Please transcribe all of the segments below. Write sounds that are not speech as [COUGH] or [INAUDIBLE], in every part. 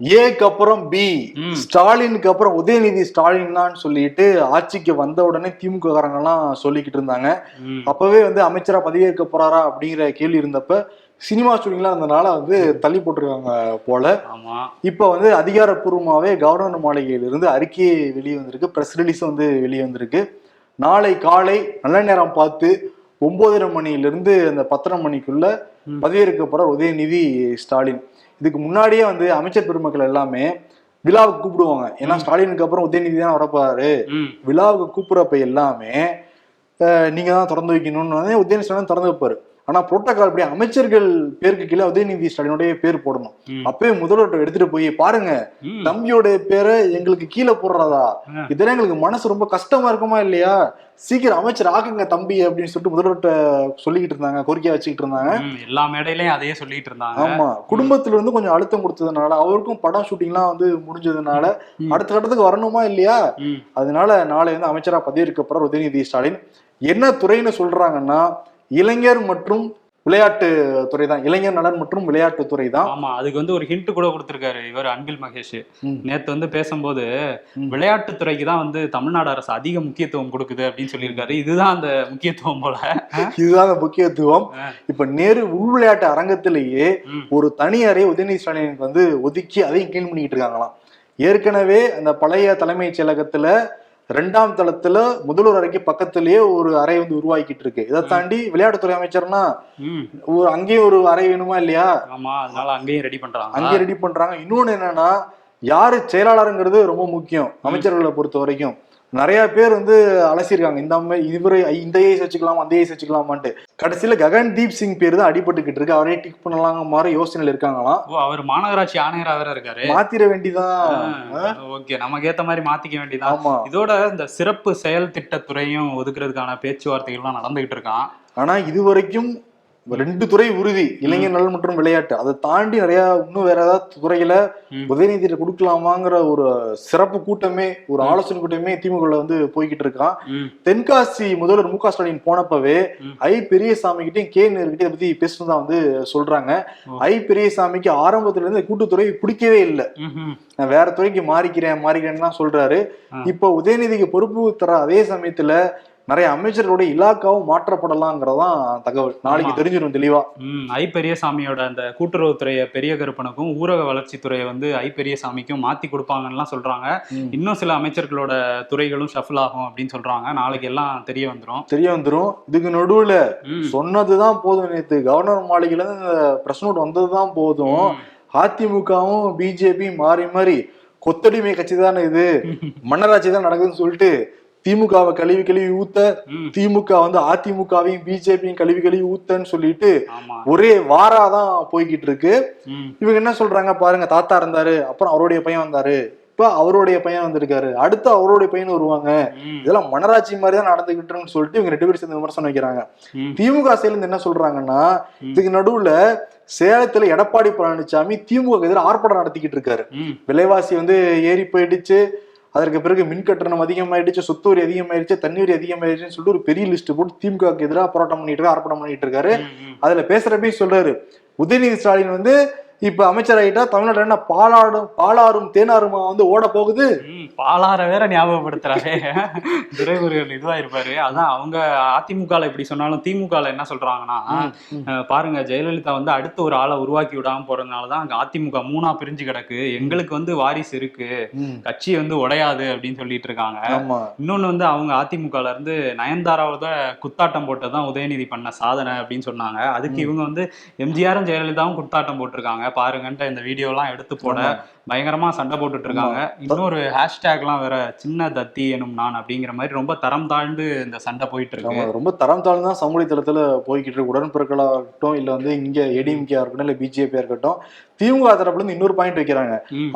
ஏக்கு அப்புறம் பி. ஸ்டாலினுக்கு அப்புறம் உதயநிதி ஸ்டாலின் தான் சொல்லிட்டு ஆட்சிக்கு வந்த உடனே திமுக காரங்கெல்லாம் சொல்லிக்கிட்டு இருந்தாங்க. அப்பவே வந்து அமைச்சரா பதவியேற்க போறாரா அப்படிங்கிற கேள்வி இருந்தப்ப சினிமா ஷூட்டிங்லாம் இருந்தனால வந்து தள்ளி போட்டிருக்காங்க போல. இப்போ வந்து அதிகாரப்பூர்வமாவே கவர்னர் மாளிகையிலிருந்து அறிக்கை வெளியே வந்திருக்கு. ப்ரெஸ் ரிலீஸ் வந்து வெளியே வந்திருக்கு. நாளை காலை நல்ல நேரம் பார்த்து ஒன்பதரை மணியிலிருந்து அந்த பத்தரை மணிக்குள்ள. பதவியேற்க போற உதயநிதி ஸ்டாலின். இதுக்கு முன்னாடியே வந்து அமைச்சர் பெருமக்கள் எல்லாமே விழாவுக்கு கூப்பிடுவாங்க. ஏன்னா ஸ்டாலினுக்கு அப்புறம் உதயநிதி தான் வரப்போறாரு. ம். விழாவுக்கு கூப்பிடுறப்ப எல்லாமே நீங்க தான் திறந்து வைக்கணும்னு உதயநிதி ஸ்டாலின் திறந்து வைப்பாரு. ஆனா புரோட்டோகால் படி அமைச்சர்கள் பேருக்கு கீழே உதயநிதி ஸ்டாலினுடைய பேர் போடணும். அப்பவே முதல்வர்கிட்ட எடுத்துட்டு போய் பாருங்க. தம்பியோட பேரை எங்களுக்கு கீழே போடுறதா. இதெல்லாம் எங்களுக்கு மனசு ரொம்ப கஷ்டமா இருக்குமா இல்லையா? சீக்கிரம் அமைச்சர் ஆக்குங்க தம்பி அப்படின்னு சொல்லிட்டு முதல்வர்கிட்ட சொல்லிக்கிட்டு இருந்தாங்க கோரிக்கையா வச்சுக்கிட்டு இருந்தாங்க. எல்லா மேடையிலயும் அதையே சொல்லிட்டு இருந்தாங்க. ஆமா. குடும்பத்துல இருந்து கொஞ்சம் அழுத்தம் கொடுத்ததுனால அவருக்கும் படம் ஷூட்டிங்லாம் வந்து முடிஞ்சதுனால. அடுத்த கட்டத்துக்கு வரணுமா இல்லையா? அதனால நாளை வந்து அமைச்சரா பதவியேற்க போற உதயநிதி ஸ்டாலின். என்ன துறைன்னு சொல்றாங்கன்னா இளைஞர் மற்றும் விளையாட்டு துறை தான் இளைஞர் நலன் மற்றும் விளையாட்டு துறை தான் ஆமா அதுக்கு வந்து ஒரு ஹிண்ட் கூட கொடுத்திருக்காரு இவர் அன்பில் மகேஷ். நேத்து வந்து பேசும்போது ம். விளையாட்டுத்துறைக்கு தான் வந்து தமிழ்நாடு அரசு அதிக முக்கியத்துவம் கொடுக்குது அப்படின்னு சொல்லியிருக்காரு இதுதான் அந்த முக்கியத்துவம் போல இதுதான் அந்த முக்கியத்துவம். இப்ப நேரு உள் விளையாட்டு அரங்கத்திலேயே. ஒரு தனி அறை உதயநிதி ஸ்டாலினுக்கு வந்து ஒதுக்கி அதையும் கிளீன் பண்ணிக்கிட்டு இருக்காங்களாம் ஏற்கனவே அந்த பழைய தலைமைச் செயலகத்துல ரெண்டாம் தளத்துல முதல்வர் அறைக்கு பக்கத்திலேயே ஒரு அறை வந்து உருவாக்கிட்டு இருக்கு. இதை தாண்டி விளையாட்டுத்துறை அமைச்சர்னா ஒரு அங்கேயும் ஒரு அறை வேணுமா இல்லையா? ஆமா அதனால அங்கேயும் ரெடி பண்றாங்க. அங்கே ரெடி பண்றாங்க. இன்னொன்னு என்னன்னா யாரு செயலாளருங்கிறது ரொம்ப முக்கியம் அமைச்சர்களை பொறுத்த வரைக்கும். நிறைய பேர் வந்து அலசியிருக்காங்க. இந்த அம்மை இவரு இந்த ஏஸ் வச்சுக்கலாம் அந்த ஏஸ் வச்சுக்கலாமான்ட்டு கடைசியில ககன்தீப் சிங் பேர் தான் அடிபட்டுக்கிட்டு இருக்கு அவரே டிக் பண்ணலாங்க மாதிரி யோசனையில இருக்காங்களாம். ஓ அவர் மாநகராட்சி ஆணையரா வேற இருக்காரு. மாத்திர வேண்டிதான். ஓகே நமக்கு ஏத்த மாதிரி மாத்திக்க வேண்டியதான் ஆமா. இதோட இந்த சிறப்பு செயல் திட்டத்துறையும் ஒதுக்குறதுக்கான பேச்சுவார்த்தைகள்லாம் நடந்துகிட்டு இருக்கான் ஆனா இது வரைக்கும் ரெண்டு துறை உறுதி இளைஞர் நலன் மற்றும் விளையாட்டு அதை தாண்டி நிறைய இன்னும் வேற ஏதாவது துறையில ம். உதயநிதியை கொடுக்கலாமாங்கிற ஒரு சிறப்பு கூட்டமே ஒரு ஆலோசனை கூட்டமே திமுக வந்து போய்கிட்டு இருக்கான் தென்காசி முதல்வர் மு க ஸ்டாலின் போனப்பவே. ஐ பெரியசாமி கிட்டையும் கே நேருகிட்டையும் இதை பத்தி பேசுனதா வந்து சொல்றாங்க. ஐ பெரியசாமிக்கு ஆரம்பத்துல இருந்து கூட்டுத்துறை பிடிக்கவே இல்லை. நான் வேற துறைக்கு மாறிக்கிறேன் மாறிக்கிறேன்னு தான் சொல்றாரு. இப்போ உதயநிதிக்கு பொறுப்பு தர அதே சமயத்துல நிறைய அமைச்சர்களுடைய இலாக்காவும் மாற்றப்படலாங்கிறதான் தகவல். நாளைக்கு. தெரிஞ்சிடும் தெளிவா. ஐ பெரியசாமியோட அந்த கூட்டுறவுத்துறையை பெரிய கருப்பனுக்கும் ஊரக வளர்ச்சித்துறையை வந்து ஐ பெரியசாமிக்கும் மாத்தி கொடுப்பாங்கன்னுலாம் சொல்றாங்க. இன்னும் சில அமைச்சர்களோட துறைகளும் ஷஃபில் ஆகும் அப்படின்னு சொல்றாங்க. நாளைக்கு எல்லாம் தெரிய வந்துரும். தெரிய வந்துரும். இதுக்கு நடுவுல சொன்னதுதான் போதும். நேத்து கவர்னர் மாளிகையில இருந்து இந்த பிரஸ் நோட் வந்ததுதான் போதும். அதிமுகவும் பிஜேபி மாறி மாறி கொத்தடிமை கட்சி தானே இது. [LAUGHS] மன்னராட்சி தான் நடக்குதுன்னு சொல்லிட்டு திமுகவை கழுவி கழுவி ஊத்த திமுக வந்து அதிமுகவையும் பிஜேபியும் கழுவி கழுவி ஊத்தன்னு சொல்லிட்டு ஒரே வாராதான் போய்கிட்டு இருக்கு. இவங்க என்ன சொல்றாங்க பாருங்க தாத்தா இருந்தாரு அப்புறம் அவருடைய பையன் வந்தாரு. இப்ப அவருடைய பையன் வந்திருக்காரு. அடுத்து அவருடைய பையன் வருவாங்க. இதெல்லாம் மன்னராட்சி மாதிரி தான் நடந்துகிட்டு இருக்குன்னு சொல்லிட்டு இவங்க ரெண்டு பேரும் சேர்ந்து விமர்சனம் வைக்கிறாங்க. திமுக சேர்ந்து என்ன சொல்றாங்கன்னா. இதுக்கு நடுவுல சேலத்துல எடப்பாடி பழனிசாமி திமுக எதிராக ஆர்ப்பாட்டம் நடத்திக்கிட்டு இருக்காரு. விலைவாசி வந்து ஏறி போயிடுச்சு. அதற்கு பிறகு மின் கட்டணம் அதிகமாயிடுச்சு சொத்து வரி அதிகமாயிடுச்சு தண்ணி வரி அதிகமாயிடுச்சுன்னு சொல்லிட்டு ஒரு பெரிய லிஸ்ட் போட்டு திமுகவுக்கு எதிராக போராட்டம் பண்ணிட்டு இருக்காரு ஆர்ப்பாட்டம் பண்ணிட்டு இருக்காரு. அதுல பேசுறப்பையும் சொல்றாரு உதயநிதி ஸ்டாலின் வந்து இப்ப அமைச்சராயிட்டா தமிழ்நாடு என்ன பாலாடும் பாலாறும் தேனாருமா வந்து ஓட போகுது? பாலாற வேற ஞாபகப்படுத்துறாரு. துரைமுருகன் இதுவா இருப்பாரு. அதான் அவங்க அதிமுகல இப்படி சொன்னாலும் திமுகல என்ன சொல்றாங்கன்னா பாருங்க ஜெயலலிதா வந்து அடுத்து ஒரு ஆளை உருவாக்கி விடாம போறதுனாலதான் அங்க அதிமுக மூணா பிரிஞ்சு கிடக்கு. எங்களுக்கு வந்து வாரிசு இருக்கு. கட்சி வந்து உடையாது அப்படின்னு சொல்லிட்டு இருக்காங்க. இன்னொன்னு வந்து அவங்க அதிமுகல இருந்து நயன்தாராவோட குத்தாட்டம் போட்டதுதான் உதயநிதி பண்ண சாதனை அப்படின்னு சொன்னாங்க. அதுக்கு இவங்க வந்து எம்ஜிஆரும் ஜெயலலிதாவும் குத்தாட்டம் போட்டிருக்காங்க. பாருங்கன்ட்டு இந்த வீடியோ எல்லாம் எடுத்து போட. பயங்கரமா சண்டை போட்டுட்டு இருக்காங்க இன்னொரு ஹேஷ்டேக்லாம் வேற சின்ன தத்தி எனும் நான் அப்படிங்கிற மாதிரி ரொம்ப தரம் தாழ்ந்து இந்த சண்டை போயிட்டு இருக்கு ஆமா ரொம்ப தரம் தாழ்ந்து தான் சமூக தளத்துல போய்கிட்டு இருக்கு உடன்பிறர்களா இருக்கட்டும் இல்ல வந்து இங்க ஏடிஎம்கேயா இருக்கட்டும் இல்ல பிஜேபியா இருக்கட்டும் திமுக தரப்புல இருந்து இன்னொரு பாயிண்ட் வைக்கிறாங்க.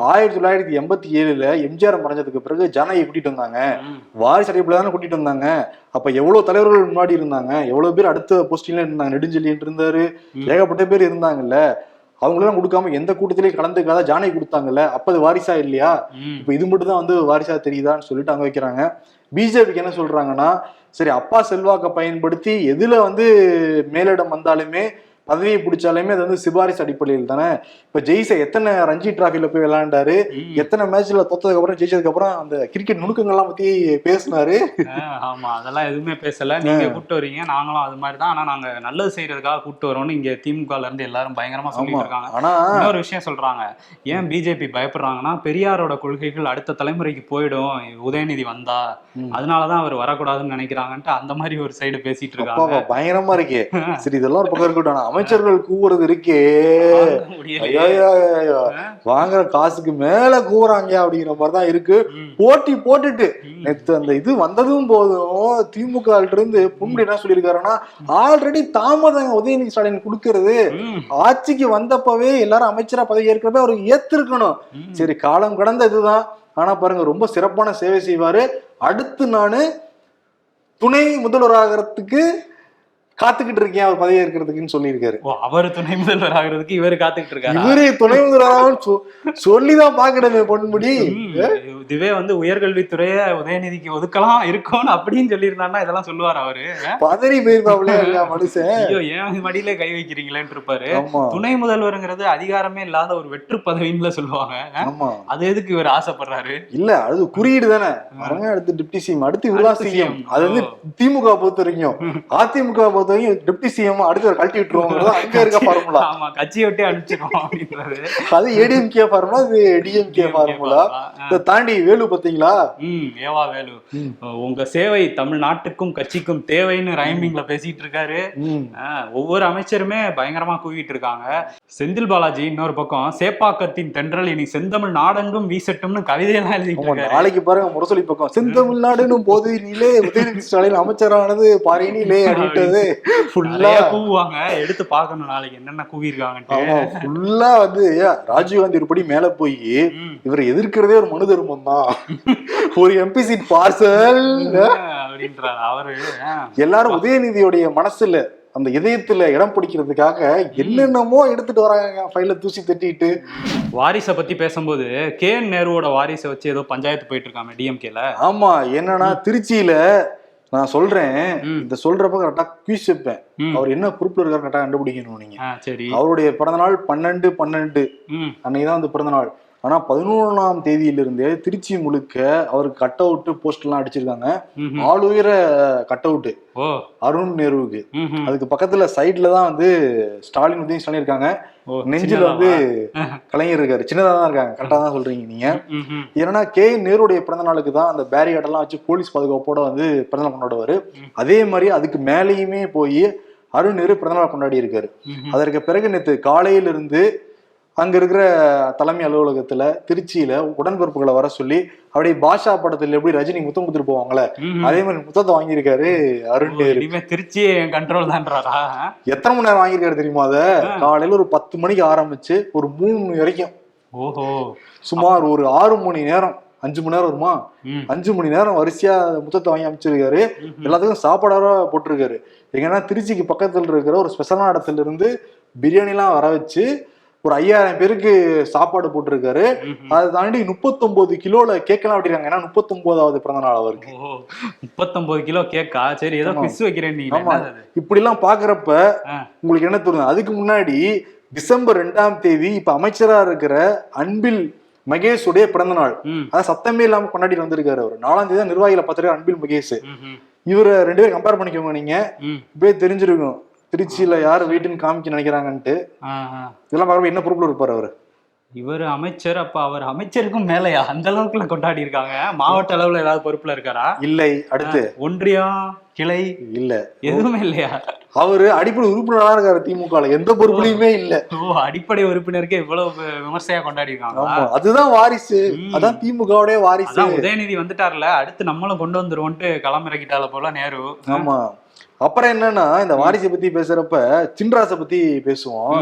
ஆயிரத்தி தொள்ளாயிரத்தி எண்பத்தி ஏழுல எம்ஜிஆர் மறைஞ்சதுக்கு பிறகு ஜனகி கூட்டிட்டு வந்தாங்க. வாரிசு அடிப்படையில தானே கூட்டிட்டு வந்தாங்க. அப்ப எவ்வளவு தலைவர்கள் முன்னாடி இருந்தாங்க? எவ்வளவு பேர் அடுத்த போஸ்டிங்ல இருந்தாங்க? நெடுஞ்செழியன் இருந்தாரு. ஏகப்பட்ட பேர் இருந்தாங்கல்ல. அவங்களெல்லாம் கொடுக்காம எந்த கூட்டத்திலையும் கலந்துக்காத ஜானகி கொடுத்தாங்கல்ல அப்ப அது வாரிசா இல்லையா? இப்ப இது மட்டும் தான் வந்து வாரிசா தெரியுதான்னு சொல்லிட்டு அங்க வைக்கிறாங்க. பிஜேபிக்கு என்ன சொல்றாங்கன்னா சரி அப்பா செல்வாக்கை பயன்படுத்தி எதுல வந்து மேலிடம் வந்தாலுமே பதவியை பிடிச்சாலுமே அது வந்து சிபாரிசு அடிப்படையில் தானே? இப்ப ஜெய்ச எத்தனை ரஞ்சி டிராஃபில போய் விளையாண்டாரு. எத்தனை மேட்ச்ல தோத்ததுக்கு அப்புறம் ஜெயிச்சதுக்கு அப்புறம் அந்த கிரிக்கெட் நுணுக்கங்கள்லாம் பத்தி பேசினாரு. ஆமா. அதெல்லாம் எதுவுமே பேசல. நீங்க கூப்பிட்டு வரீங்க. நாங்களும் அது மாதிரி தான். ஆனா நாங்க நல்லது செய்யறதுக்காக கூப்பிட்டு வரோம்னு இங்க திமுகல இருந்து எல்லாரும் பயங்கரமா சொல்லிட்டு இருக்காங்க. ஆனா இன்னொரு விஷயம் சொல்றாங்க. ஏன் பிஜேபி பயப்படுறாங்கன்னா பெரியாரோட கொள்கைகள் அடுத்த தலைமுறைக்கு போயிடும். உதயநிதி வந்தா. அதனாலதான் அவர் வரக்கூடாதுன்னு நினைக்கிறாங்கன்ட்டு அந்த மாதிரி ஒரு சைடு பேசிட்டு இருக்காங்க. பயங்கரமா இருக்கே. [LAUGHS] சரி இதெல்லாம் ஒரு பக்கம் இருக்கட்டும். அமைச்சர்கள் கூவுறது இருக்கே. வாங்குற காசுக்கு மேல கூவுறாங்க அப்படிங்கிற மாதிரிதான் இருக்கு. ம். போட்டி போட்டுட்டு. நேத்து அந்த இது வந்ததும் போதும். திமுக இருந்து புண்படி என்ன சொல்லியிருக்காருன்னா ஆல்ரெடி தாமதம் உதயநிதி ஸ்டாலின் கொடுக்கறது. ஆட்சிக்கு வந்தப்பவே எல்லாரும் அமைச்சரா பதவி ஏற்கனவே அவருக்கு ஏத்திருக்கணும். சரி காலம் கடந்த இதுதான். ஆனா பாருங்க ரொம்ப சிறப்பான சேவை செய்வாரு. அடுத்து நானு துணை முதல்வராகிறதுக்கு காத்துக்கிட்டு இருக்கேன் அவர் பதவி ஏற்கிறதுக்குன்னு சொல்லியிருக்காரு. அவர் துணை முதல்வர் ஆகுறதுக்கு இவர் காத்துக்கிட்டு இருக்காரு? இவரு துணை முதல்வராக சொல்லிதான் பாக்கணுமே பொன்முடி. இதுவே வந்து உயர்கல்வித்துறைய உதயநிதிக்கு ஒதுக்கலாம் இருக்கும்னு அப்படின்னு சொல்லியிருந்தாருன்னா இதெல்லாம் சொல்லுவார் அவரு. பதறி போயிருப்பாப்ல மனுஷன். ஐயோ ஏன் மடியில கை வைக்கிறீங்களேன்னு இருப்பாரு. துணை முதல்வருங்கிறது அதிகாரமே இல்லாத ஒரு வெற்று பதவின்னு சொல்லுவாங்க. அது எதுக்கு இவர் ஆசைப்படுறாரு? இல்ல அது குறியீடு தானே. அடுத்து டிப்டி சிஎம் அடுத்து அடுத்து சிஎம். அது வந்து திமுக பொறுத்த வரைக்கும். அதிமுக பொறுத்த வரைக்கும் டிப்டி சிஎம் அடுத்து ஒரு கழட்டி விட்டுருவாங்க அங்க இருக்க ஃபார்முலா ஆமா கட்சியை விட்டே அப்படின்றாரு அது ஏடிஎம்கே ஃபார்முலா இது டிஎம்கே ஃபார்முலா இதை தாண்டி வேலு பாத்தீங்களா ம் ஏவா வேலு. உங்க சேவை தமிழ்நாட்டுக்கும் கட்சிக்கும் தேவைன்னு ரைமிங்ல பேசிட்டு இருக்காரு. ஒவ்வொரு அமைச்சருமே பயங்கரமா கூவிட்டு இருக்காங்க. செந்தில் பாலாஜி இன்னொரு பக்கம் சேப்பாக்கத்தின் தென்றல் இனி செந்தமிழ் நாடெங்கும் வீசட்டும்னு கவிதையெல்லாம் எழுதிட்டு நாளைக்கு பாருங்க முரசொலி பக்கம். செந்தமிழ்நாடுன்னு போதையிலே உதயநிதி ஸ்டாலின் அமைச்சரானது பாரினிலே அப்படின்றது. ஃபுல்லா கூவுவாங்க. எடுத்து பார்க்கணும் நாளைக்கு என்னென்ன கூவி இருக்காங்கன்ட்டு ஆமா ஃபுல்லா வந்து ராஜீவ்காந்தி ஒரு படி மேல போய். இவரை எதிர்க்கிறதே ஒரு மனு தர்மம் தான். ஒரு எம்பி சீட் பார்சல் அப்படின்றாரு அவரு. எல்லாரும் உதயநிதியுடைய மனசுல அந்த இதயத்துல இடம் பிடிக்கிறதுக்காக என்னென்னமோ எடுத்துட்டு வராங்க. ஃபைல தூசி தட்டிட்டு. வாரிசை பத்தி பேசும்போது கே நேருவோட வாரிசை வச்சு ஏதோ பஞ்சாயத்து போயிட்டு இருக்காங்க டிஎம்கேல ஆமா என்னன்னா திருச்சியில நான் சொல்றேன். இந்த சொல்றப்ப கரெக்டா குயிஸ் வைப்பேன். அவர் என்ன குரூப்ல இருக்காரு கரெக்டா கண்டுபிடிக்கணும் நீங்க. அவருடைய பிறந்த நாள் பன்னெண்டு பன்னெண்டு. ம். அன்னைக்கு தான் வந்து பிறந்த நாள் ஆனா பதினொன்றாம் தேதியிலிருந்தே திருச்சி முழுக்க அவருக்கு கட் அவுட் போஸ்ட் எல்லாம் அடிச்சிருக்காங்க. ஆளுயர கட் அவுட் அருண் நேருவுக்கு. அதுக்கு பக்கத்துல சைடுல தான் வந்து ஸ்டாலின் உதயம் ஸ்டாலின் இருக்காங்க நெஞ்சில? வந்து [LAUGHS] கலைஞர் இருக்காரு சின்னதா தான் இருக்காங்க கரெக்டா தான் சொல்றீங்க நீங்க. ஏன்னா கே நேருடைய பிறந்த நாளுக்கு தான் அந்த பேரியார்ட் எல்லாம் வச்சு போலீஸ் பாதுகாப்போட வந்து பிறந்தநாள் கொண்டாடுவாரு. அதே மாதிரி அதுக்கு மேலேயுமே போய் அருண் நேரு பிறந்தநாள் கொண்டாடி இருக்காரு. அதற்கு பிறகு நேற்று காலையில இருந்து அங்க இருக்கிற தலைமை அலுவலகத்துல திருச்சியில உடன்பிறப்புகளை வர சொல்லி அப்படியே பாஷா படத்துல எப்படி ரஜினி முத்தம் கொடுத்துட்டு ம்ஹும். அதே மாதிரி முத்தத்தை வாங்கியிருக்காரு அருண் இனிமே திருச்சியே என் கண்ட்ரோல் தான்றாரா? எத்தனை மணி நேரம் வாங்கியிருக்காரு தெரியுமா அத? காலையில ஒரு பத்து மணிக்கு ஆரம்பிச்சு ஒரு மூணு மணி வரைக்கும். ஓஹோ. சுமார் ஒரு ஆறு மணி நேரம் அஞ்சு மணி நேரம் வருமா. அஞ்சு மணி நேரம் வரிசையா முத்தத்தை வாங்கி அமைச்சிருக்காரு. எல்லாத்துக்கும் சாப்பாடார போட்டிருக்காரு. எங்கன்னா திருச்சிக்கு பக்கத்துல இருக்கிற ஒரு ஸ்பெஷலான இடத்துல இருந்து பிரியாணிலாம் வர வச்சு ஒரு ஐயாயிரம் பேருக்கு சாப்பாடு போட்டிருக்காரு. அதை தாண்டி முப்பத்தொன்பது கிலோல கேக்கெல்லாம் வெட்டிருக்காங்க ஏன்னா முப்பத்தொன்பதாவது பிறந்த நாள் அவருக்கு முப்பத்தொன்பது கிலோ கேக்கா சரி ஏதோ. பிஸ் வைக்கிறேன் நீ ஆமா. இப்படி எல்லாம் பாக்குறப்ப. உங்களுக்கு என்ன தோணுது அதுக்கு முன்னாடி டிசம்பர் ரெண்டாம் தேதி இப்ப அமைச்சரா இருக்கிற அன்பில் மகேஷுடைய பிறந்த நாள். அதான் சத்தமே இல்லாம கொண்டாடிட்டு வந்திருக்காரு அவர் நாலாம் தேதி நிர்வாகிகளை பார்த்துருக்காரு அன்பில் மகேஷ். இவரை ரெண்டு பேரும் கம்பேர் பண்ணிக்கோங்க நீங்க. இப்படியே தெரிஞ்சிருக்கும் திருச்சியில யார் வீட்டுன்னு காமிக்க நினைக்கிறாங்கன்ட்டு. இதெல்லாம் பார்க்குறப்ப என்ன பொறுப்புல இருப்பாரு அவரு? இவர் அமைச்சர் அப்ப அவர் அமைச்சருக்கும் மேலையா? அந்த அளவுக்குள்ள கொண்டாடி இருக்காங்க. மாவட்ட அளவுல ஏதாவது பொறுப்புல இருக்காரா? இல்லை அடுத்து. ஒன்றியம் கிளை? இல்ல. எதுவுமே இல்லையா? அவரு அடிப்படை உறுப்பினரா இருக்காரு திமுகல. எந்த பொறுப்புலயுமே இல்ல. ஓ அடிப்படை உறுப்பினருக்கே இவ்வளவு விமர்சையா கொண்டாடி இருக்காங்க அதுதான் வாரிசு. அதான் திமுகவுடைய வாரிசு. உதயநிதி வந்துட்டார்ல. அடுத்து நம்மளும் கொண்டு வந்துருவோன்ட்டு களமிறக்கிட்டால போல நேரு. ஆமா. அப்புறம் என்னன்னா இந்த வாரிசை பத்தி பேசுறப்ப சின்ராசை பத்தி பேசுவோம்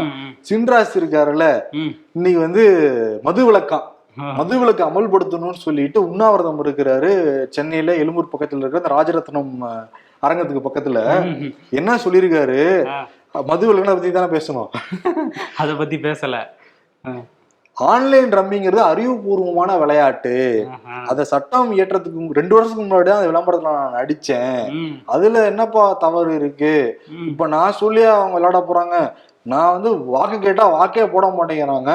சின்ராஸ் இருக்காருல்ல. இன்னைக்கு வந்து மது விளக்கம். மது விலக்கு அமல்படுத்தணும்னு சொல்லிட்டு உண்ணாவிரதம் இருக்கிறாரு சென்னையில எழும்பூர் பக்கத்துல இருக்கிற அந்த ராஜரத்னம் அரங்கத்துக்கு பக்கத்துல. என்ன சொல்லியிருக்காரு. மது விலக்கனை பத்தி தானே பேசணும் [LAUGHS] அத பத்தி பேசல. ஆன்லைன் ரம்மிங்கிறது அறிவுபூர்வமான விளையாட்டு. அத சட்டம் இயற்றத்துக்கு ரெண்டு வருஷத்துக்கு முன்னாடி தான் அந்த விளம்பரத்துல நான் நடிச்சேன். அதுல என்னப்பா தவறு இருக்கு. இப்ப நான் சொல்லி அவங்க விளையாட போறாங்க. நான் வந்து வாக்கு கேட்டா வாக்கே போட மாட்டேங்கிறாங்க.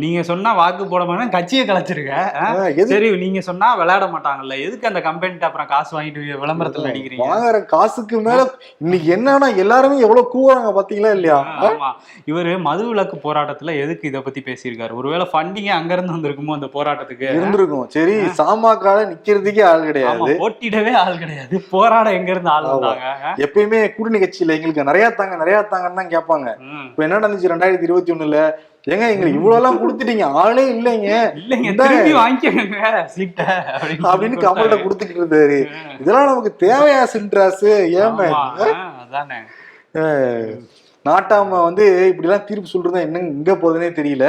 நீங்க சொன்னா வாக்கு போட மாட்டேன் கட்சியை கலைச்சிருக்க. சரி நீங்க சொன்னா விளையாட மாட்டாங்கல்ல. எதுக்கு அந்த கம்பெனிட்ட அப்புறம் காசு வாங்கிட்டு விளம்பரத்துல நடிக்கிறீங்க? வாங்குற காசுக்கு மேல இன்னைக்கு என்னன்னா எல்லாருமே எவ்வளவு கூவுறாங்க பாத்தீங்களா இல்லையா? ஆமா. இவரு மது விலக்கு போராட்டத்துல எதுக்கு இத பத்தி பேசியிருக்காரு? ஒருவேளை ஃபண்டிங் அங்க இருந்து வந்திருக்குமோ அந்த போராட்டத்துக்கு? இருந்திருக்கும். சரி சாமாக்கால நிக்கிறதுக்கே ஆள் கிடையாது. போட்டிடவே ஆள் கிடையாது. போராட எங்க இருந்து ஆள். வந்தாங்க? எப்பயுமே கூட்டணி கட்சியில எங்களுக்கு நிறைய தாங்க நிறைய தாங்கன்னு தான் கேட்பாங்க. இப்ப என்ன நடந்துச்சு ரெண்டாயிரத்தி இருபத்தி ஒண்ணுல? ஏங்க எங்களுக்கு இவ்வளவு எல்லாம் கொடுத்துட்டீங்க. ஆளே இல்லைங்க. இல்லைங்க. திரும்பி வாங்கிக்கோங்க சீட்ட அப்படின்னு கமல்கிட்ட கொடுத்துக்கிட்டு இருந்தாரு இதெல்லாம் நமக்கு தேவையா சின்ட்ராஸ் ஏமே அதானே. நாட்டாம வந்து இப்படி எல்லாம் தீர்ப்பு சொல்றது என்ன எங்க போகுதுன்னே தெரியல.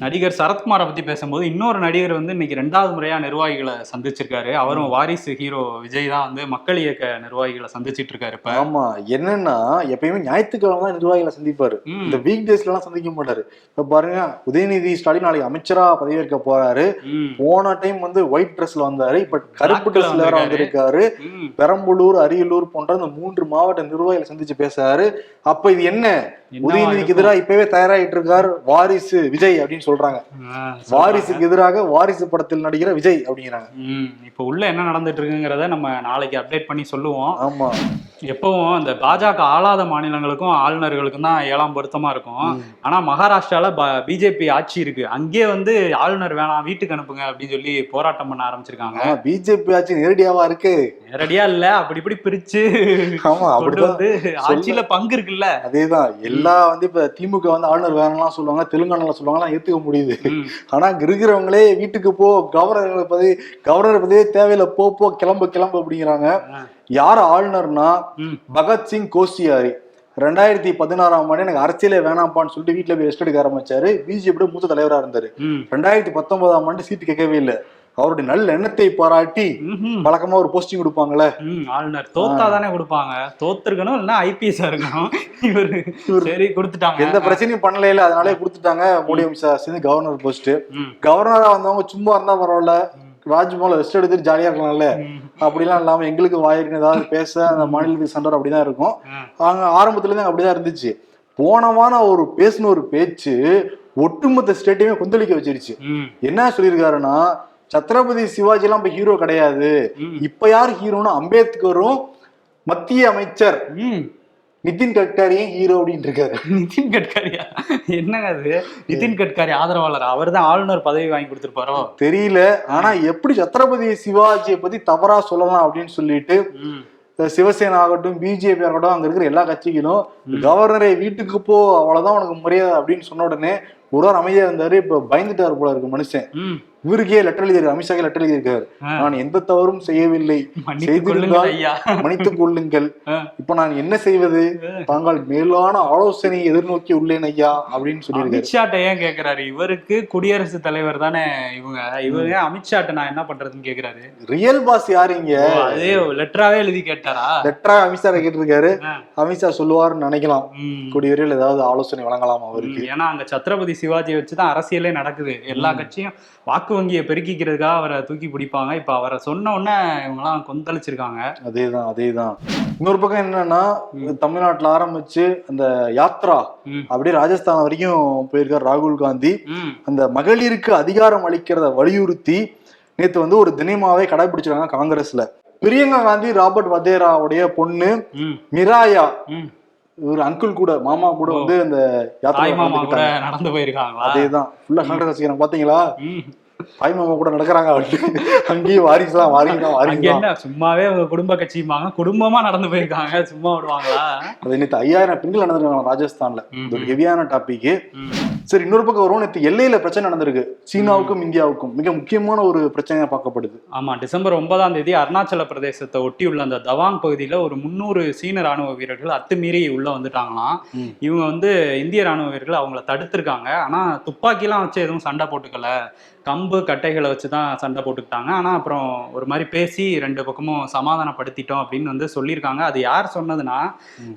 நடிகர் சரத்குமாரை பத்தி பேசும்போது இன்னொரு நடிகர் வந்து இன்னைக்கு ரெண்டாவது முறையா நிர்வாகிகளை சந்திச்சிருக்காரு. அவரும் வாரிசு ஹீரோ விஜய் தான் வந்து மக்கள் இயக்க நிர்வாகிகளை சந்திச்சிட்டு இருக்காரு இப்ப. ஆமா என்னன்னா எப்பயுமே ஞாயிற்றுக்கிழமை தான் நிர்வாகிகளை சந்திப்பாரு. இந்த வீக் டேஸ்ல எல்லாம் சந்திக்க மாட்டாரு. இப்ப பாருங்க உதயநிதி ஸ்டாலின் நாளைக்கு அமைச்சரா பதவியேற்க போறாரு. போன டைம் வந்து ஒயிட் ட்ரெஸ்ல வந்தாரு. இப்ப கருப்பு ட்ரெஸ்ல வேற வந்திருக்காரு. பெரம்பலூர் அரியலூர் போன்ற இந்த மூன்று மாவட்ட நிர்வாகிகளை சந்திச்சு பேசுறாரு. அப்ப இது என்ன? உதயநிதிக்கு? எதிராக இப்பவே தயாராகிட்டு இருக்காரு வாரிசு விஜய் அப்படின்னு சொல்றாங்க. வாரிசுக்கு எதிராக வாரிசு படத்தில் நடிக்கிற விஜய் அப்படிங்கிறாங்க. இப்ப உள்ள என்ன நடந்துட்டு இருக்குங்கிறத நம்ம நாளைக்கு அப்டேட் பண்ணி சொல்லுவோம். ஆமா. எப்பவும் இந்த பாஜக ஆளாத மாநிலங்களுக்கும் ஆளுநர்களுக்கும் தான் ஏழாம் பொருத்தமா இருக்கும். ஆனா மகாராஷ்டிரால பிஜேபி ஆட்சி இருக்கு. அங்கேயே வந்து ஆளுநர் வேணாம் வீட்டுக்கு அனுப்புங்க அப்படின்னு சொல்லி போராட்டம் பண்ண ஆரம்பிச்சிருக்காங்க. பிஜேபி ஆட்சி நேரடியாவா இருக்கு? நேரடியா இல்ல அப்படி இப்படி பிரிச்சு ஆமா அப்படிதான் வந்து ஆட்சியில பங்கு இருக்குல்ல. அதேதான் எல்லா வந்து இப்ப திமுக வந்து ஆளுநர் வேணாம்லாம் சொல்லுவாங்க தெலுங்கானால சொல்லுவாங்க ஏத்துக்க முடியுது. ஆனா இருக்கிறவங்களே வீட்டுக்கு போ கவர்னர் பதவி கவர்னர் பதவியே தேவையில்ல போ போ கிளம்பு கிளம்பு அப்படிங்கிறாங்க. யார் ஆளுநர்னா. பகத்சிங் கோசியாரி ரெண்டாயிரத்தி பதினாறாம் ஆண்டு எனக்கு அரசியலே வேணாம்ப்பான்னு சொல்லிட்டு வீட்டுல போய் ரெஸ்ட் எடுக்க ஆரம்பிச்சாரு பிஜேபி மூத்த தலைவரா இருந்தாரு. ரெண்டாயிரத்தி பத்தொன்பதாம் ஆண்டு சீட்டு கேட்கவே இல்லை அவருடைய நல்ல எண்ணத்தை பாராட்டி. வழக்கமா ஒரு போஸ்டிங் கொடுப்பாங்கல்ல ஆளுநர். தோத்தா தானே கொடுப்பாங்க. தோத்துருக்கணும் இல்லைன்னா ஐபிஎஸ் இருக்கணும். இவரு சரி கொடுத்துட்டாங்க. எந்த பிரச்சனையும் பண்ணல இல்ல அதனாலே கொடுத்துட்டாங்க. மோடி அமித்ஷா சேர்ந்து கவர்னர் போஸ்ட். கவர்னரா வந்தவங்க சும்மா இருந்தா பரவாயில்ல. ராஜ்மஹால் ரெஸ்ட் எடுத்துட்டு ஜாலியா இருக்கலாம்ல. அப்படிலாம் இல்லாம எங்களுக்கு வாயிருக்கு ஏதாவது பேச அந்த மாநிலத்துக்கு சென்றார் அப்படிதான் இருக்கும். ஆ. அங்க ஆரம்பத்துல இருந்து அப்படிதான் இருந்துச்சு. போன வாரம் ஒரு பேசின ஒரு பேச்சு ஒட்டுமொத்த ஸ்டேட்டையுமே கொந்தளிக்க வச்சிருச்சு. என்ன சொல்லியிருக்காருன்னா சத்ரபதி சிவாஜி எல்லாம் இப்ப ஹீரோ கிடையாது. இப்ப யார் ஹீரோனா அம்பேத்கரும் மத்திய அமைச்சர். நிதின் கட்காரியும் ஹீரோ அப்படின்னு இருக்காரு. நிதின் கட்காரியா? என்னங்க அது? நிதின் கட்காரி ஆதரவாளர்? அவர் தான் ஆளுநர் பதவி வாங்கி கொடுத்திருப்பாரோ? தெரியல. ஆனா எப்படி சத்ரபதி சிவாஜியை பத்தி தவறா சொல்லலாம் அப்படின்னு சொல்லிட்டு. சிவசேனா ஆகட்டும் பிஜேபி ஆகட்டும் அங்க இருக்கிற எல்லா கட்சிகளும் கவர்னரை வீட்டுக்கு போ அவ்வளவுதான் உனக்கு மரியாதை அப்படின்னு சொன்ன உடனே ஒரு வாரம் அமைதியா இருந்தாரு இப்ப பயந்துட்டாரு போல இருக்கு மனுஷன். இவருக்கே லெட்டர் எழுதியிருக்காரு அமித்ஷாக்கே லெட்டர் எழுதியிருக்காரு. நான் எந்த தவறும் செய்யவில்லை. செய்திருந்தால் மன்னித்துக் கொள்ளுங்கள். இப்ப நான் என்ன செய்வது? தாங்கள் மேலான ஆலோசனை எதிர்நோக்கி உள்ளேன் ஐயா அப்படின்னு சொல்லியிருக்காரு. அமித்ஷாட்ட ஏன் கேக்குறாரு? இவருக்கு குடியரசுத் தலைவர் தானே இவங்க. இவங்க அமித்ஷாட்ட நான் என்ன பண்றதுன்னு கேக்குறாரு? ரியல் பாஸ் யாருங்க அதே லெட்டராவே எழுதி கேட்டாரா? லெட்டரா அமித்ஷா கேட்டிருக்காரு. அமித்ஷா சொல்லுவாருன்னு நினைக்கலாம். கூடியவரையில் ஏதாவது ஆலோசனை வழங்கலாம் அவருக்கு. ஏன்னா அங்க சத்ரபதி சிவாஜியை வச்சுதான் அரசியலே நடக்குது. எல்லா கட்சியும் வாக்கு வங்கியை பெருக்கிக்கிறதுக்காக அவரை தூக்கி பிடிப்பாங்க. இப்ப அவரை சொன்ன உடனே இவங்க எல்லாம் கொந்தளிச்சிருக்காங்க. அதேதான் அதேதான். இன்னொரு பக்கம் என்னன்னா தமிழ்நாட்டுல ஆரம்பிச்சு அந்த யாத்ரா. அப்படியே ராஜஸ்தான் வரைக்கும் போயிருக்கார் ராகுல் காந்தி. அந்த மகளிருக்கு அதிகாரம் அளிக்கிறத வலியுறுத்தி நேத்து வந்து ஒரு தினமாவே கடைபிடிச்சிருக்காங்க காங்கிரஸ்ல. பிரியங்கா காந்தி ராபர்ட் வதேராவுடைய பொண்ணு ம், மிராயா. ஒரு அங்கிள் கூட மாமா கூட வந்து அந்த யாத்திரை. நடந்து போயிருக்காங்களா? அதேதான். ஃபுல்லா காங்கிரஸ் வச்சுக்கிறேன் பாத்தீங்களா தாய் மாமா கூட நடக்கிறாங்க அங்கேயும் வாரிசுலாம் அங்க வாரிசுதான் என்ன சும்மாவே அவங்க குடும்ப கட்சிம்பாங்க குடும்பமா நடந்து போயிருக்காங்க சும்மா விடுவாங்களா? அது நேற்று ஐயாயிரம் பெண்கள் நடந்திருக்காங்க ராஜஸ்தான்ல. இது ஒரு ஹெவியான டாபிக். சரி இன்னொரு பக்கம் வரும் நேற்று எல்லையில பிரச்சனை நடந்திருக்கு. சீனாவுக்கும் இந்தியாவுக்கும் மிக முக்கியமான ஒரு பிரச்சனையா பார்க்கப்படுது. ஆமா டிசம்பர் ஒன்பதாம் தேதி அருணாச்சல பிரதேசத்தை ஒட்டியுள்ள அந்த தவாங் பகுதியில ஒரு முன்னூறு சீன ராணுவ வீரர்கள் அத்துமீறி உள்ள வந்துட்டாங்களாம். இவங்க வந்து இந்திய ராணுவ வீரர்கள் அவங்கள தடுத்திருக்காங்க. ஆனா துப்பாக்கிலாம் வச்சு எதுவும் சண்டை போட்டுக்கல. கம்பு கட்டைகளை வச்சு தான் சண்டை போட்டுக்கிட்டாங்க. ஆனா அப்புறம் ஒரு மாதிரி பேசி ரெண்டு பக்கமும் சமாதானப்படுத்திட்டோம் அப்படின்னு வந்து சொல்லியிருக்காங்க. அது யார் சொன்னதுன்னா.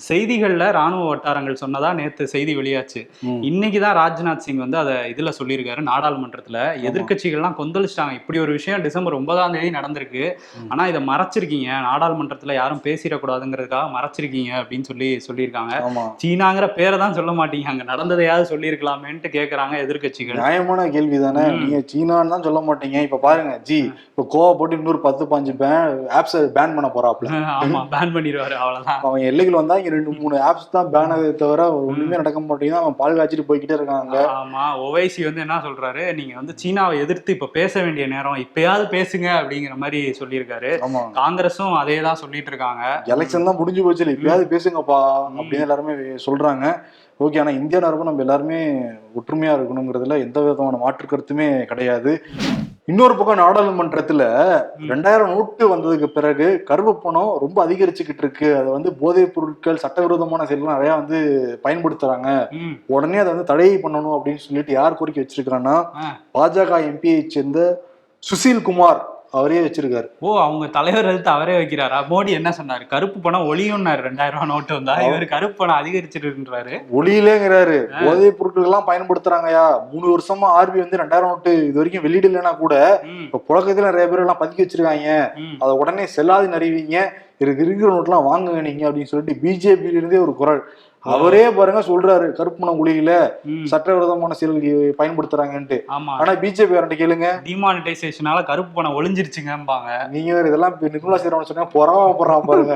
செய்திகள்ல ராணுவ வட்டாரங்கள் சொன்னதா நேத்து செய்தி வெளியாச்சு. இன்னைக்கு தான் ராஜ்நாத் சிங் வந்து அதை இதுல சொல்லியிருக்காரு நாடாளுமன்றத்துல. எதிர்க்கட்சிகள்லாம் கொந்தளிச்சிட்டாங்க. இப்படி ஒரு விஷயம் டிசம்பர் ஒன்பதாம் தேதி நடந்திருக்கு. ம். ஆனா இதை மறைச்சிருக்கீங்க. நாடாளுமன்றத்துல யாரும் பேசிடக்கூடாதுங்கிறதுக்காக மறைச்சிருக்கீங்க அப்படின்னு சொல்லி சொல்லியிருக்காங்க. சீனாங்கிற பேரை தான் சொல்ல மாட்டீங்க. அங்க நடந்ததையாவது சொல்லியிருக்கலாமேன்ட்டு கேக்குறாங்க எதிர்க்கட்சிகள். நியாயமான கேள்வி தானே சீனான்னு தான் சொல்ல மாட்டீங்க. இப்ப பாருங்க ஜி இப்ப கோவா போட்டு இன்னொரு பத்து பாஞ்சு ஆப்ஸ் பேன் பண்ண போறாப்ல. ஆமா பேன் பண்ணிடுவாரு அவ்வளவுதான். அவன் எல்லைகள் வந்தா இங்க ரெண்டு மூணு ஆப்ஸ் தான் பேன் ஆகுதே தவிர ஒண்ணுமே நடக்க மாட்டேங்குது. அவன் பால் காய்ச்சிட்டு போய்கிட்டே இருக்காங்க. ஆமா ஓவைசி வந்து என்ன சொல்றாரு? நீங்க வந்து சீனாவை எதிர்த்து இப்ப பேச வேண்டிய நேரம் இப்பயாவது பேசுங்க அப்படிங்கிற மாதிரி சொல்லியிருக்காரு. காங்கிரஸும் அதே தான் சொல்லிட்டு இருக்காங்க. எலெக்ஷன் தான் முடிஞ்சு போச்சு இப்பயாவது பேசுங்கப்பா அப்படின்னு எல்லாருமே சொல்றாங்க. ஓகே ஆனா இந்தியா நரம்பு நம்ம எல்லாருமே ஒற்றுமையா இருக்கணுங்கிறதுல எந்த விதமான மாற்று கருத்துமே கிடையாது. இன்னொரு பக்கம் நாடாளுமன்றத்துல ரெண்டாயிரம் நோட்டு வந்ததுக்கு பிறகு கருப்பு பணம் ரொம்ப அதிகரிச்சுக்கிட்டு இருக்கு. அதை வந்து போதைப் பொருட்கள் சட்டவிரோதமான செயல்கள் நிறைய வந்து பயன்படுத்துறாங்க. உடனே அதை வந்து தடை பண்ணணும் அப்படின்னு சொல்லிட்டு யார் கோரிக்கை வச்சிருக்காங்கன்னா ஆ. பாஜக எம்பியை சேர்ந்த சுசீல் குமார். அவரே வச்சிருக்காரு. ஓ அவங்க தலைவர் எடுத்து அவரே வைக்கிறாரா? மோடி என்ன சொன்னாரு? கருப்பு பணம் ஒளியும்னாரு ரெண்டாயிரம் ரூபாய் நோட்டு வந்தா. இவர் கருப்பு பணம் அதிகரிச்சிருன்றாரு ஒளியிலேங்கிறாரு. போதைப் பொருட்கள் எல்லாம் பயன்படுத்துறாங்கயா மூணு வருஷமா ஆர்பி வந்து ரெண்டாயிரம் நோட்டு இது வரைக்கும் வெளியிடலைன்னா கூட இப்ப புழக்கத்துல நிறைய பேர் எல்லாம் பதுக்கி வச்சிருக்காங்க. அதை உடனே செல்லாது இருக்கு இருக்கிற நோட்லாம் வாங்குங்க நீங்க அப்படின்னு சொல்லிட்டு பிஜேபியில இருந்தே ஒரு குரல். அவரே பாருங்க சொல்றாரு கருப்பு பணம் ஒளியில ம், சட்டவிரோதமான செயல்கள் பயன்படுத்துறாங்கன்ட்டு. ஆனா பிஜேபி யார்கிட்ட கேளுங்க. டிமானிட்டைசேஷனால கருப்பு பணம் ஒளிஞ்சிருச்சுங்கம்பாங்க. நீங்க வேற இதெல்லாம் நிர்மலா சீதாராமன் சொன்னா பொறாம போடுறான் பாருங்க.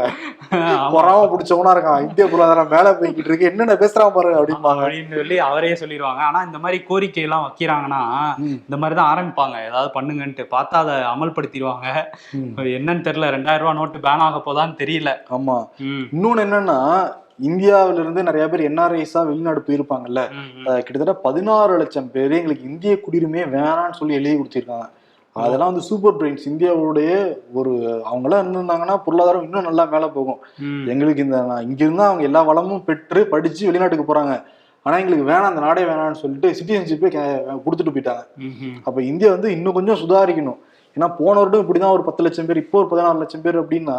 பொறாம பிடிச்சவனா இருக்கான். இந்திய பொருளாதாரம் மேல போய்கிட்டு இருக்கு. என்னென்ன பேசுறான் பாருங்க அப்படிம்பாங்க. அப்படின்னு சொல்லி அவரே சொல்லிடுவாங்க. ஆனா இந்த மாதிரி கோரிக்கை எல்லாம் வைக்கிறாங்கன்னா. இந்த மாதிரி தான் ஆரம்பிப்பாங்க. ஏதாவது பண்ணுங்கன்ட்டு பார்த்தா அதை அமல்படுத்திடுவாங்க. என்னன்னு தெரியல. ரெண்டாயிரம் ரூபாய் நோட்டு பேன் ஆக போதான்னு தெரியல. ஆமா. இன்னொன்னு என்னன்னா இந்தியாவில இருந்து நிறைய பேர் என்ஆர்ஐஸா வெளிநாடு போயிருப்பாங்கல்ல. கிட்டத்தட்ட பதினாறு லட்சம் பேர் எங்களுக்கு இந்திய குடியுரிமையே வேணாம்னு சொல்லி எழுதி கொடுத்திருக்காங்க. அதெல்லாம் வந்து சூப்பர் பிரெயின்ஸ் இந்தியாவுடைய ஒரு அவங்களாம் இருந்திருந்தாங்கன்னா பொருளாதாரம் இன்னும் நல்லா மேல போகும். எங்களுக்கு இந்த நான் இங்க இருந்தா அவங்க எல்லா வளமும் பெற்று படிச்சு வெளிநாட்டுக்கு போறாங்க. ஆனா எங்களுக்கு வேணாம் அந்த நாடே வேணாம்னு சொல்லிட்டு சிட்டிசன்ஷிப்பே கொடுத்துட்டு போயிட்டாங்க. அப்ப இந்தியா வந்து இன்னும் கொஞ்சம் சுதாரிக்கணும். ஏன்னா போன வருடம் இப்படிதான் ஒரு பத்து லட்சம் பேர் இப்போ ஒரு பதினாறு லட்சம் பேர் அப்படின்னா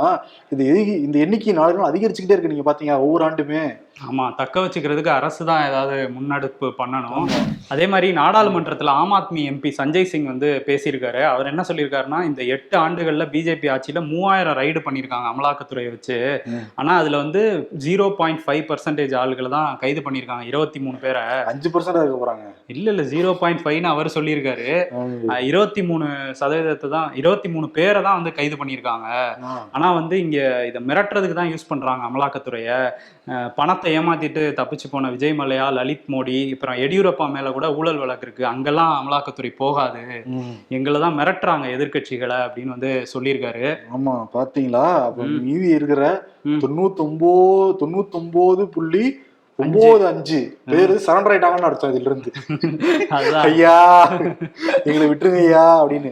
இது இந்த எண்ணிக்கை நாளுக்கு நாள் அதிகரிச்சுக்கிட்டே இருக்கு நீங்க பாத்தீங்க ஒவ்வொரு ஆண்டுமே? ஆமா தக்க வச்சுக்கிறதுக்கு அரசு தான் ஏதாவது முன்னெடுப்பு பண்ணணும். அதே மாதிரி நாடாளுமன்றத்துல ஆம் ஆத்மி எம்பி சஞ்சய் சிங் வந்து பேசியிருக்காரு. அவர் என்ன சொல்லியிருக்காருன்னா இந்த எட்டு ஆண்டுகள்ல பிஜேபி ஆட்சியில மூவாயிரம் ரைடு பண்ணியிருக்காங்க அமலாக்கத்துறையை வச்சு. ஆனா அதுல வந்து ஜீரோ பாயிண்ட் ஃபைவ் பர்சன்டேஜ் ஆளுகளை தான் கைது பண்ணியிருக்காங்க இருபத்தி மூணு பேரை. அஞ்சு பர்சன்ட் இருக்க போறாங்க. இல்ல இல்ல ஜீரோ பாயிண்ட் ஃபைவ்னு அவர் சொல்லியிருக்காரு. இருபத்தி மூணு சதவீதத்தை தான் இருபத்தி மூணு பேரை தான் வந்து கைது பண்ணியிருக்காங்க ஆ. ஆனா வந்து இங்க இதை மிரட்டுறதுக்கு தான் யூஸ் பண்றாங்க அமலாக்கத்துறைய பணத்தை ஏமாத்திட்டு தப்பிச்சு போன விஜய் மல்லையா லலித் மோடி அப்புறம் எடியூரப்பா மேல கூட ஊழல் வழக்கு இருக்கு அங்கெல்லாம் அமலாக்கத்துறை போகாது. எங்களை தான் மிரட்டுறாங்க எதிர்க்கட்சிகளை அப்படின்னு வந்து சொல்லியிருக்காரு ஆமா பாத்தீங்களா அப்ப ம். மீதி இருக்கிற ம். தொண்ணூத்தி ஒன்பது தொண்ணூத்தி ஒன்பது புள்ளி ஒன்பது அஞ்சு. பேரு சரண்டர் ஆயிட்டாங்கன்னு அர்த்தம் இதுல இருந்து [LAUGHS] ஐயா எங்களை விட்டுருங்க ஐயா அப்படின்னு.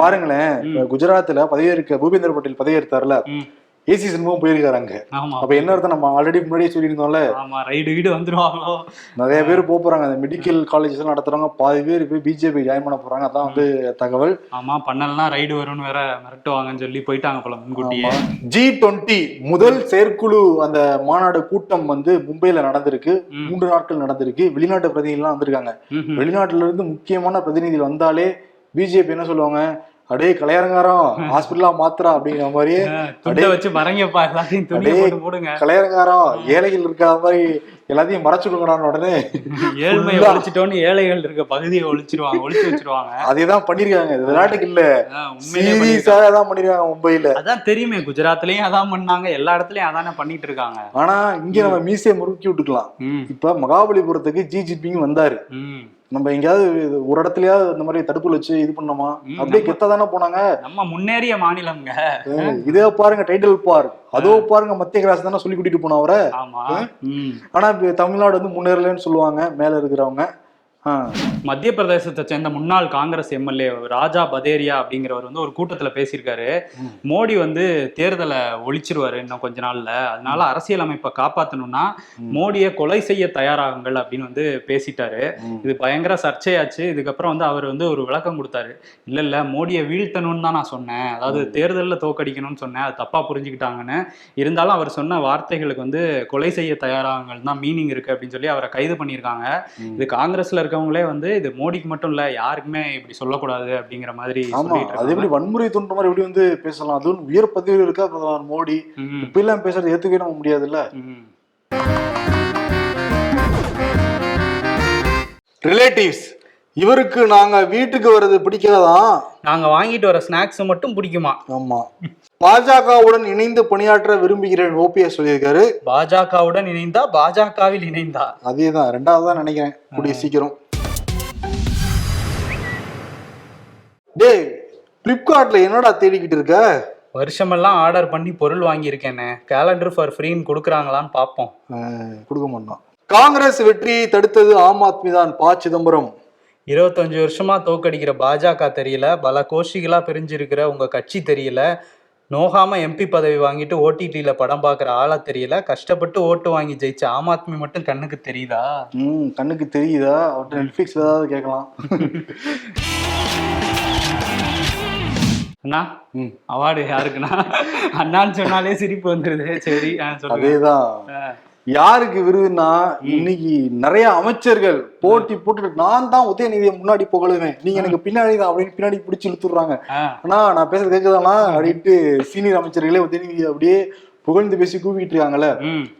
பாருங்களேன் குஜராத்ல பதவியேற்க பூபேந்திர பட்டேல் பதவியேற்றாருல. ஏசி சினிமாவும் போயிருக்காரு அங்க. ஆமா. அப்ப என்ன அர்த்தம்? நம்ம ஆல்ரெடி முன்னாடியே சொல்லியிருந்தோம்ல? ரைடு வீடு வந்துருவாங்களோ? நிறைய பேர் போக போறாங்க. அந்த மெடிக்கல் காலேஜஸ் எல்லாம் நடத்துறவங்க பாதி பேர் போய் பிஜேபி ஜாயின் பண்ண போறாங்க. அதான் வந்து தகவல். ஆமா பண்ணலன்னா ரைடு வரும்னு வேற மிரட்டுவாங்கன்னு சொல்லி போயிட்டாங்க போல முன்கூட்டியே. ஜி டுவெண்ட்டி முதல் செயற்குழு அந்த மாநாடு கூட்டம் வந்து மும்பைல நடந்திருக்கு. மூன்று நாட்கள் நடந்திருக்கு. வெளிநாட்டு பிரதிநிதிகள் வந்திருக்காங்க. வெளிநாட்டுல இருந்து முக்கியமான பிரதிநிதிகள் வந்தாலே பிஜேபி என்ன சொல்லுவாங்க? அடே கலையரங்காரம் ஹாஸ்பிட்டலா மாத்திரா அப்படிங்கிற மாதிரியே துண்டை வச்சு மறைங்கப்பா எல்லாத்தையும் துணியை. போட்டு போடுங்க. கலையரங்காரம் ஏழைகள் இருக்காத மாதிரி எல்லாத்தையும் மறைச்சுடுங்கடான்னு உடனே. ஏழ்மையை. ஒழிச்சிட்டோன்னு ஏழைகள் இருக்க பகுதியை ஒழிச்சிருவாங்க ஒழிச்சு வச்சிருவாங்க. அதேதான் பண்ணிருக்காங்க. இது விளையாட்டுக்கு இல்ல. அதான். சீரியஸாக தான் பண்ணிருக்காங்க. மும்பைல அதான் தெரியுமே குஜராத்லயும் அதான் பண்ணாங்க எல்லா இடத்துலயும் அதானே பண்ணிட்டு இருக்காங்க. ஆனா இங்க நம்ம மீசையை முறுக்கி விட்டுக்கலாம். இப்ப மகாபலிபுரத்துக்கு ஜி ஜிபிங் வந்தாரு. நம்ம எங்கேயாவது ஒரு இடத்துலயாவது இந்த மாதிரி தடுப்பு வச்சு இது பண்ணோமா? அப்படியே கெத்தா தானே போனாங்க. நம்ம முன்னேறிய மாநிலம்ங்க. இதே பாருங்க டைட்டில் பார்க் அதோ பாருங்க மத்திய கிளாஸ் தானே சொல்லி கூட்டிட்டு ம். ஆனா தமிழ்நாடு வந்து முன்னேறலன்னு சொல்லுவாங்க மேல இருக்கிறவங்க. மத்திய பிரதேசத்தை சேர்ந்த முன்னாள் காங்கிரஸ் எம்எல்ஏ ராஜா பதேரியா அப்படிங்கிறவர் வந்து ஒரு கூட்டத்துல பேசியிருக்காரு. மோடி வந்து தேர்தலை ஒழிச்சிருவாரு இன்னும் கொஞ்ச நாள்ல. அதனால அரசியல் அமைப்பை காப்பாத்தணும்னா ம். மோடியை கொலை செய்ய தயாராகுங்கள் அப்படின்னு வந்து பேசிட்டாரு. இது பயங்கர சர்ச்சையாச்சு. இதுக்கப்புறம் வந்து அவர் வந்து ஒரு விளக்கம் கொடுத்தாரு. இல்ல இல்ல மோடியை வீழ்த்தணும்னு தான் நான் சொன்னேன். அதாவது தேர்தலில் தோக்கடிக்கணும்னு சொன்னேன். அது தப்பா புரிஞ்சுக்கிட்டாங்கன்னு. இருந்தாலும் அவர் சொன்ன வார்த்தைகளுக்கு வந்து கொலை செய்ய தயாராகுங்கள் தான் மீனிங் இருக்கு அப்படின்னு சொல்லி அவரை கைது பண்ணியிருக்காங்க. இது காங்கிரஸ்ல இருக்கவங்களே வந்து இது மோடிக்கு மட்டும் இல்ல யாருக்குமே இப்படி சொல்லக்கூடாது அப்படிங்கிற மாதிரி ஆமா அது எப்படி. வன்முறை தோன்ற மாதிரி எப்படி வந்து பேசலாம்? அதுவும் உயர் பதவியில் இருக்க பிரதமர் மோடி. இப்ப எல்லாம் பேசுறது ஏத்துக்கவே நம்ம முடியாதுல்ல. ரிலேட்டிவ்ஸ் இவருக்கு நாங்க வீட்டுக்கு வர்றது பிடிக்காதான் நாங்க வாங்கிட்டு வர ஸ்நாக்ஸ் மட்டும் பிடிக்குமா? ஆமா. பாஜகவுடன் இணைந்து பணியாற்ற விரும்புகிறேன் ஓபிஎஸ் சொல்லியிருக்காரு. பாஜகவுடன் இணைந்தா பாஜகவில் இணைந்தா? அதேதான் ரெண்டாவது தான் நினைக்கிறேன். கூடிய சீக்கிரம். டேய் பிளிப்கார்ட்ல என்னடா தேடிக்கிட்டு இருக்க? வருஷமெல்லாம் ஆர்டர் பண்ணி பொருள் வாங்கியிருக்கேனே. கேலண்டர் ஃபார் ஃப்ரீன்னு கொடுக்குறாங்களான்னு பார்ப்போம் கொடுக்க மாட்டான். காங்கிரஸ் வெற்றியை தடுத்தது ஆம் ஆத்மி தான் ப சிதம்பரம். இருபத்தஞ்சு வருஷமா தோக்கடிக்கிற பாஜக தெரியல. பல கோஷிகளா பிரிஞ்சிருக்கிற உங்க கட்சி தெரியல. நோகாம எம்பி பதவி வாங்கிட்டு ஓடிடியில படம் பார்க்குற ஆளா தெரியல. கஷ்டப்பட்டு ஓட்டு வாங்கி ஜெயிச்ச ஆம் ஆத்மி மட்டும் கண்ணுக்கு தெரியுதா? ம் கண்ணுக்கு தெரியுதா? அவர்கிட்ட நெட்ஃபிளிக்ஸ்ல ஏதாவது கேட்கலாம். அண்ணா ம். அவார்டு யாருக்குண்ணா? அண்ணான்னு சொன்னாலே சிரிப்பு வந்துருது. சரி அதேதான். யாருக்கு விருதுன்னா இன்னைக்கு நிறைய அமைச்சர்கள் போட்டி போட்டு நான் தான் உதயநிதியை முன்னாடி புகழுவேன். நீங்க எனக்கு பின்னாடி தான் அப்படின்னு பின்னாடி பிடிச்சி இழுத்துடுறாங்க. ஆனா நான் பேசுறது கேட்குதானா அப்படின்ட்டு சீனியர் அமைச்சர்களே உதயநிதி அப்படியே புகழ்ந்து பேசி கூப்பிட்டு இருக்காங்கல்ல.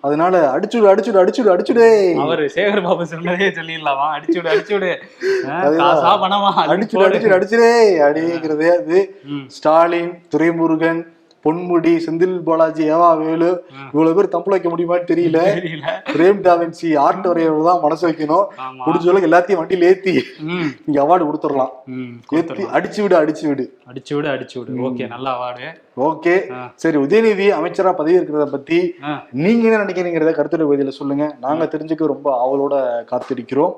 அதனால அடிச்சுடு அடிச்சுடு அடிச்சுடு அடிச்சுடே. அவரு சேகர் பாபு சொன்னதே சொல்லிடலாமா? அடிச்சுடு அடிச்சுடு. அடிச்சுடு. அடிச்சுடு அடிச்சுடே அப்படிங்கிறதே அது. ஸ்டாலின் துரைமுருகன் பொன்முடி செந்தில் பாலாஜி ஏவா வேலு இவ்வளவு பேர் தம்பு வைக்க முடியுமான்னு தெரியல. பிரேம் டாவன்சி ஆர்ட் வரையவர் தான் மனசு வைக்கணும். முடிஞ்ச அளவுக்கு எல்லாத்தையும் வண்டியில ஏத்தி இங்க அவார்டு கொடுத்துடலாம். ஏத்தி அடிச்சு விடு அடிச்சு விடு. அடிச்சு விடு அடிச்சு விடு. ஓகே நல்ல அவார்டு ஓகே. சரி உதயநிதி அமைச்சரா பதவி இருக்கிறத பத்தி. நீங்க என்ன நினைக்கிறீங்கிறத கருத்துரை பகுதியில சொல்லுங்க. நாங்க தெரிஞ்சுக்க ரொம்ப ஆவலோட காத்திருக்கிறோம்.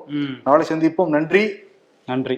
நாளை சந்திப்போம். நன்றி. நன்றி.